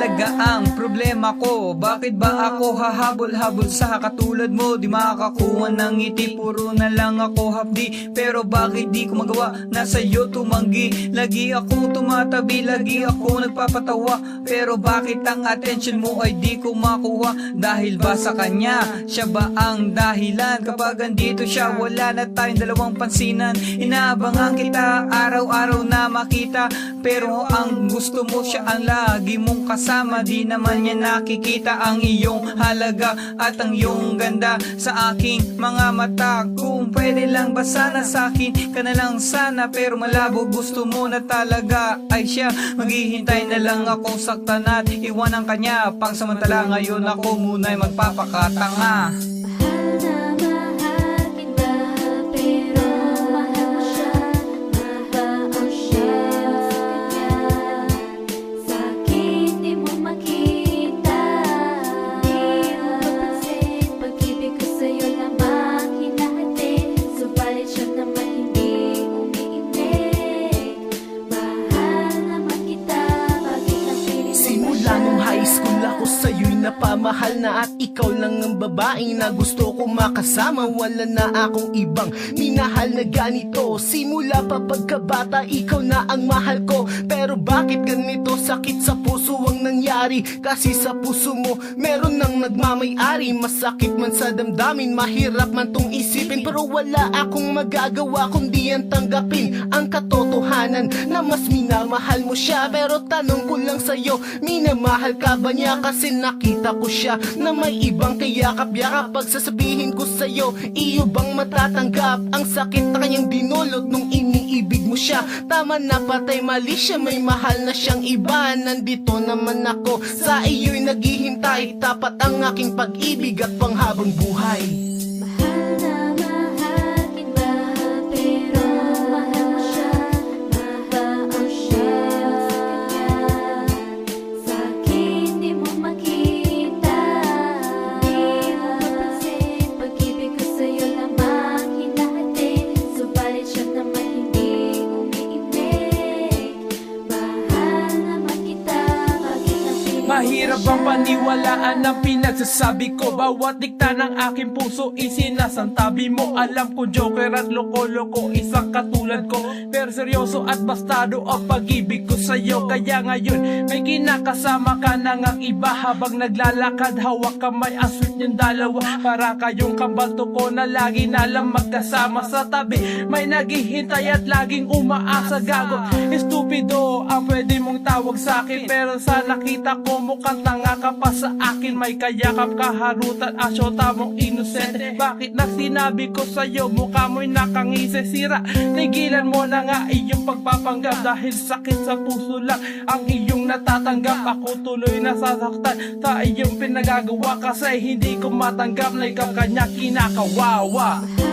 talaga ang problema ko? Bakit ba ako hahabol-habol sa katulad mo? Di makakakuha ng ngiti Puro na lang ako hapdi. Pero bakit di ko magawa? Na sa'yo tumanggi. Lagi ako tumatabi Lagi ako nagpapatawa. Pero bakit ang attention mo ay di ko makuha? Dahil ba sa kanya? Siya ba ang dahilan? Kapag andito siya Wala na tayong dalawang pansinan. Inaabangan kita Araw-araw na makita. Pero ang gusto mo siya ang lagi mong kasama. Di naman niya nakikita ang iyong halaga At ang iyong ganda sa aking mga mata. Kung pwede lang ba sana sa akin ka na lang sana Pero malabo gusto mo na talaga ay siya Maghihintay na lang akong saktan at iwan ang kanya. Pangsamantala ngayon ako muna'y magpapakatanga napamahal na At ikaw lang ang babaeng na gusto ko makasama. Wala na akong ibang minahal na ganito. Simula pa pagkabata ikaw na ang mahal ko. Pero bakit ganito? Sakit sa puso ang nangyari. Kasi sa puso mo meron nang nagmamayari. Masakit man sa damdamin mahirap man tong isipin. Pero wala akong magagawa kundi ang tanggapin Ang katotohanan na mas minamahal mo siya. Pero tanong ko lang sa'yo, minamahal ka ba niya? Kasi nakita ko siya na may ibang kayakap-yakap. Pagsasabihin ko sa'yo, iyo bang matatanggap? Ang sakit na kanyang dinulot nung iniibig mo siya. Tama na patay mali siya, may mahal na siyang iba. Nandito naman ako, sa iyo'y naghihintay. Tapat ang aking pag-ibig at panghabang buhay Mahirap bang paniwalaan ang pinagsasabi ko. Bawat dikta ng aking puso isinasantabi mo. Alam ko joker at loko-loko isang katulad ko. Pero seryoso at bastado ang pag-ibig ko sa'yo. Kaya ngayon may kinakasama ka na ngang iba. Habang naglalakad hawak kamay ang sweet niyong dalawa. Para kayong kambalto ko na lagi na lang magkasama. Sa tabi May naghihintay at laging umaasa gago. Estupido ang pwede mong tawag sa akin Pero sa nakita ko mukhang tanga ka pa sa akin May kayakap kaharutan asyota mong inosente. Bakit na sinabi ko sa'yo mukha mo'y nakangisi sira? Tigilan mo na nga iyong pagpapanggap Dahil sakit sa puso lang ang iyong natatanggap. Ako tuloy nasasaktan sa iyong pinagagawa Kasi hindi ko matanggap. Na ikaw kanya kinakawawa